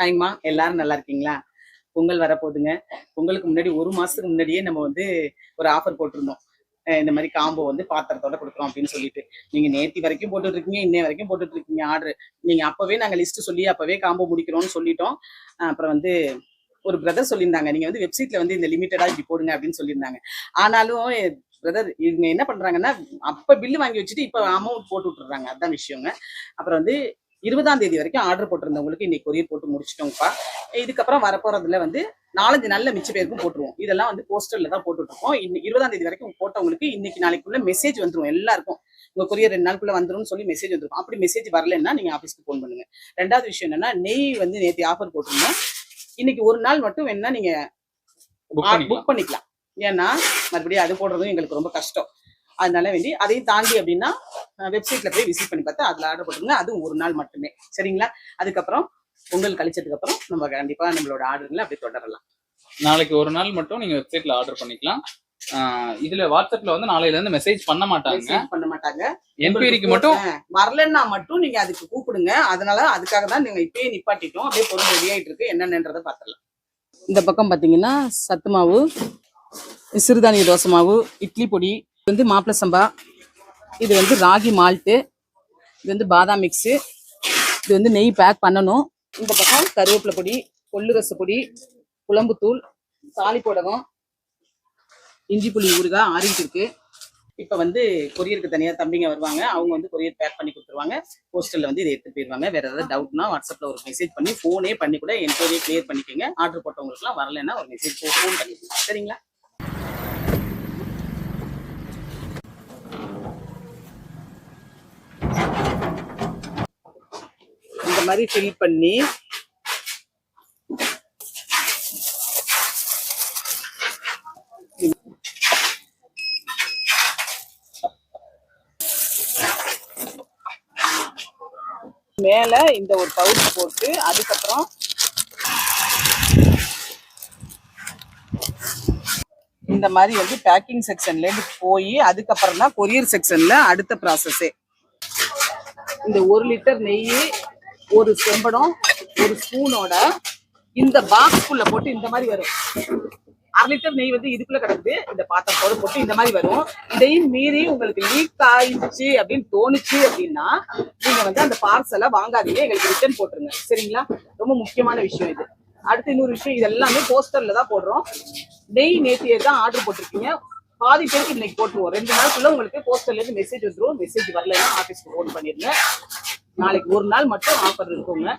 ஹாய்மா எல்லாரும் நல்லா இருக்கீங்களா? பொங்கல் வரப்போகுதுங்க. பொங்கலுக்கு முன்னாடி ஒரு மாசத்துக்கு முன்னாடியே நம்ம வந்து ஒரு ஆஃபர் போட்டிருந்தோம். இந்த மாதிரி காம்போ வந்து பாத்திரத்தோட கொடுக்குறோம் அப்படின்னு சொல்லிட்டு. நீங்க நேத்தி வரைக்கும் போட்டுட்டு இருக்கீங்க இன்னை வரைக்கும் போட்டுட்டு இருக்கீங்க ஆர்டர் நீங்க அப்பவே நாங்க லிஸ்ட் சொல்லி அப்பவே காம்போ முடிக்கிறோம்னு சொல்லிட்டோம். அப்புறம் வந்து ஒரு பிரதர் சொல்லியிருந்தாங்க நீங்க வந்து வெப்சைட்ல வந்து இந்த லிமிட்டடா இப்படி போடுங்க அப்படின்னு சொல்லியிருந்தாங்க. ஆனாலும் பிரதர் இவங்க என்ன பண்றாங்கன்னா அப்ப பில்லு வாங்கி வச்சுட்டு இப்ப அமௌண்ட் போட்டு விட்டுறாங்க. அதான் விஷயங்க. அப்புறம் வந்து இருபதாம் தேதி வரைக்கும் ஆர்டர் போட்டிருந்தவங்களுக்கு இன்னைக்கு கொரியர் போட்டு முடிச்சிட்டோம்ப்பா. இதுக்கப்புறம் வரப்போறதுல வந்து நாலஞ்சு நல்ல மிச்ச பேருக்கும் போட்டுருவோம். இதெல்லாம் வந்து போஸ்டர்ல தான் போட்டுட்டு இருக்கோம் இன்னைக்கு இருபதாம் தேதி வரைக்கும் போட்டவங்களுக்கு இன்னைக்கு நாளைக்குள்ள மெசேஜ் வந்துரும் எல்லாருக்கும். உங்க கொரியர் ரெண்டு நாளுக்குள்ள வந்துரும்னு சொல்லி மெசேஜ் வந்துரும் அப்படி மெசேஜ் வரலன்னா நீங்க ஆஃபீஸ்க்கு ஃபோன் பண்ணுங்க. ரெண்டாவது விஷயம் என்னன்னா நெய் வந்து நேற்று ஆஃபர் போட்டிருந்தோம். இன்னைக்கு ஒரு நாள் மட்டும் வேணா நீங்க புக் பண்ணிக்கலாம். ஏன்னா மறுபடியும் அது போடுறதும் எங்களுக்கு ரொம்ப கஷ்டம். அதனால வேண்டி அதையும் தாண்டி அப்படின்னா வெப்சைட்ல போய் விசிட் பண்ணி பார்த்தா அதுல ஆர்டர் போட்டுருங்க அதுவும் ஒரு நாள் மட்டுமே. சரிங்களா? அதுக்கப்புறம் பொங்கல் கழிச்சதுக்கு அப்புறம் நம்ம கண்டிப்பா நம்மளோட ஆர்டர்ல அப்படியே தொடரலாம். நாளைக்கு ஒரு நாள் மட்டும் நீங்க வெப்சைட்ல ஆர்டர் பண்ணிக்கலாம். இதுல வாட்ஸ்அப்ல வந்து நாளையில இருந்து மெசேஜ் பண்ண மாட்டாங்க. பண்ண மாட்டாங்க. என்கொயரிக்கு மட்டும் வரலைன்னா மட்டும் நீங்க அதுக்கு கூப்பிடுங்க. அதனால அதுக்காக தான் நீங்க இப்பயே நிப்பாட்டிட்டோம். அப்படியே பொருள் ரெடி ஆயிட்டு இருக்கு. என்னென்னன்றதை பார்த்துடலாம். இந்த பக்கம் பாத்தீங்கன்னா சத்து மாவு சிறுதானிய தோசை மாவு இட்லி பொடி வந்து மாப்பிள சம்பா. இது வந்து ராகி மால்ட்டு. இது வந்து பாதாம் மிக்ஸு இது வந்து நெய் பேக் பண்ணணும். இந்த பக்கம் கருவேப்பிலை பொடி கொள்ளு ரச பொடி குழம்புத்தூள் தாளிப்போடகம் இஞ்சி புளி ஊறுகாய் ஆறிட்டு இருக்கு. இப்போ வந்து கொரியருக்கு தனியாக தம்பிங்க வருவாங்க. அவங்க வந்து கொரியர் பேக் பண்ணி கொடுத்துருவாங்க. போஸ்டலில் வந்து இதை எடுத்து போயிடுவாங்க வேற ஏதாவது டவுட்னா வாட்ஸ்அப்பில் ஒரு மெசேஜ் பண்ணி ஃபோனே பண்ணி கூட என்கொயரியை கிளியர் பண்ணிக்கோங்க. ஆர்டர் போட்டவங்களுக்குலாம் வரலன்னா ஒரு மெசேஜ் ஃபோன் பண்ணிக்கோங்க. சரிங்களா? இந்த மாதிரி ஃபில் பண்ணி மேல இந்த ஒரு பவுடர் போட்டு அதுக்கப்புறம் இந்த மாதிரி வந்து பேக்கிங் செக்ஷன்ல இருந்து போய் அதுக்கப்புறம் தான் கொரியர் செக்ஷன்ல அடுத்த ப்ராசஸே இந்த ஒரு லிட்டர் நெய் ஒரு செம்படம் ஒரு ஸ்பூனோட இந்த பாக்ஸ்குள்ள போட்டு இந்த மாதிரி வரும். அரை லிட்டர் நெய் வந்து இதுக்குள்ள கிடக்குது இந்த பாத்திரத்தோட போட்டு இந்த மாதிரி வரும். இதையும் மீறி உங்களுக்கு லீக் ஆயிடுச்சு அப்படின்னு தோணுச்சு அப்படின்னா நீங்க வந்து அந்த பார்சலை வாங்காதீங்க. எங்களுக்கு ரிட்டர்ன் போட்டுருங்க. சரிங்களா? ரொம்ப முக்கியமான விஷயம் இது. அடுத்து இன்னொரு விஷயம் இது எல்லாமே போஸ்டர்ல தான் போடுறோம். நெய் நேத்தியே தான் ஆர்டர் போட்டிருக்கீங்க. பாதி பேருக்கு இன்னைக்கு போட்டுருவோம். ரெண்டு நாளுக்குள்ள உங்களுக்கு போஸ்டர்ல இருந்து மெசேஜ் வந்துடும் மெசேஜ் வரலன்னா ஆஃபீஸ்க்கு ஃபோன் பண்ணிருங்க. நாளைக்கு ஒரு நாள் மட்டும் ஆஃபர் இருக்குங்க.